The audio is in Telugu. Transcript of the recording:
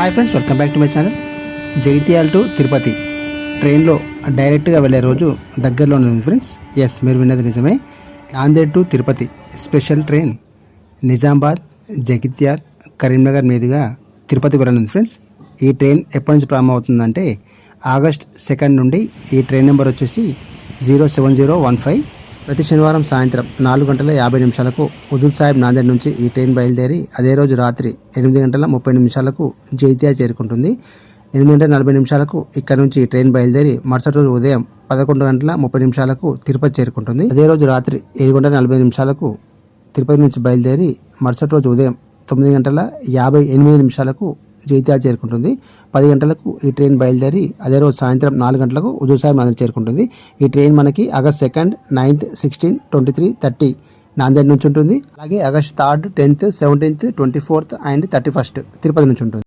Hi friends welcome back to my channel Jagtial to Tirupati ట్రైన్లో డైరెక్ట్గా వెళ్ళే రోజు దగ్గరలో ఉంది ఫ్రెండ్స్ ఎస్ మీరు విన్నది నిజమే Nanded to Tirupati special train Nizamabad Jagtial Karimnagar మీదుగా తిరుపతి వెళ్ళనుంది ఫ్రెండ్స్ ఈ ట్రైన్ ఎప్పటి నుంచి ప్రారంభం అవుతుందంటే ఆగస్ట్ సెకండ్ నుండి ఈ ట్రైన్ నెంబర్ వచ్చేసి zero seven zero one five ప్రతి శనివారం సాయంత్రం నాలుగు గంటల యాభై నిమిషాలకు హుజూర్ సాహిబ్ నాందేడ్ నుంచి ఈ ట్రైన్ బయలుదేరి అదే రోజు రాత్రి ఎనిమిది గంటల ముప్పై నిమిషాలకు జైత్యా చేరుకుంటుంది. ఎనిమిది గంటల నలభై నిమిషాలకు ఇక్కడ నుంచి ఈ ట్రైన్ బయలుదేరి మరుసటి రోజు ఉదయం పదకొండు గంటల ముప్పై నిమిషాలకు తిరుపతి చేరుకుంటుంది. అదే రోజు రాత్రి ఏడు గంటల నలభై నిమిషాలకు తిరుపతి నుంచి బయలుదేరి మరుసటి రోజు ఉదయం తొమ్మిది గంటల యాభై ఎనిమిది నిమిషాలకు జైత్యా చేరుకుంటుంది. పది గంటలకు ఈ ట్రైన్ బయలుదేరి అదే రోజు సాయంత్రం నాలుగు గంటలకు హుజూర్ సాహిబ్ చేరుకుంటుంది. ఈ ట్రైన్ మనకి August second ninth sixteen twenty three thirty Nanded నుంచి ఉంటుంది. అలాగే August third tenth seventeenth twenty fourth and thirty first Tirupati నుంచి ఉంటుంది.